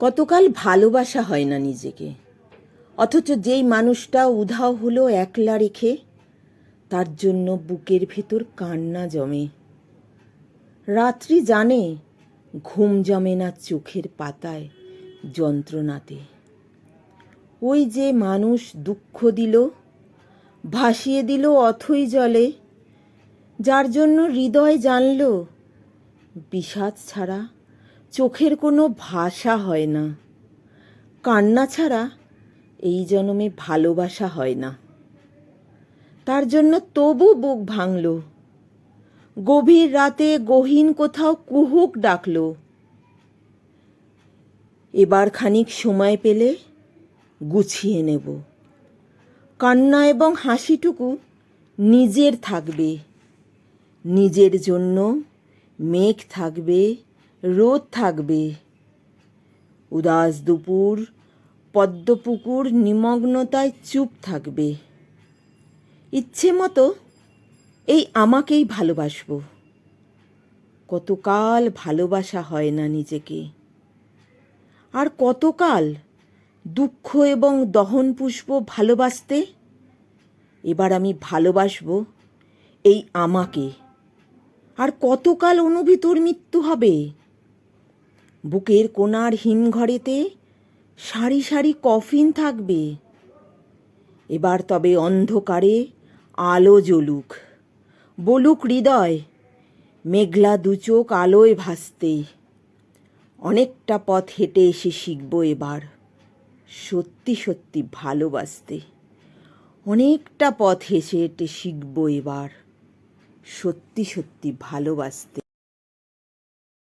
কতকাল ভালোবাসা হয় না নিজেকে। অথচ যেই মানুষটা উধাও হলো একলা রেখে, তার জন্য বুকের ভেতর কান্না জমে। রাত্রি জানে ঘুম জমে না চোখের পাতায় যন্ত্রণাতে। ওই যে মানুষ দুঃখ দিল, ভাসিয়ে দিল অথই জলে, যার জন্য হৃদয় জানল, বিষাদ ছাড়া চোখের কোনো ভাষা হয় না। কান্না ছাড়া এই জন্মে ভালোবাসা হয় না। তার জন্য তবু বুক ভাঙল। গভীর রাতে গহীন কোথাও কুহুক ডাকল। এবার খানিক সময় পেলে গুছিয়ে নেব। কান্না এবং হাসিটুকু নিজের থাকবে। নিজের জন্য মেঘ থাকবে। রোদ থাকবে। উদাস দুপুর, পদ্মপুকুর নিমগ্নতায় চুপ থাকবে। ইচ্ছে মতো এই আমাকেই ভালোবাসব। কতকাল ভালোবাসা হয় না নিজেকে। আর কতকাল দুঃখ এবং দহন পুষ্প ভালোবাসতে এবার আমি ভালোবাসবো এই আমাকে। আর কতকাল অনুভূতর মৃত্যু হবে বুকের কোনার হিমঘরেতে সারি সারি কফিন থাকবে। এবার তবে অন্ধকারে আলো জ্বলুক। বলুক হৃদয়, মেঘলা দুচোখ আলোয় ভাসতে। অনেকটা পথ হেঁটে এসে শিখব এবার, সত্যি সত্যি ভালোবাসতে। অনেকটা পথ হেসে হেঁটে শিখব এবার, সত্যি সত্যি ভালোবাসতে।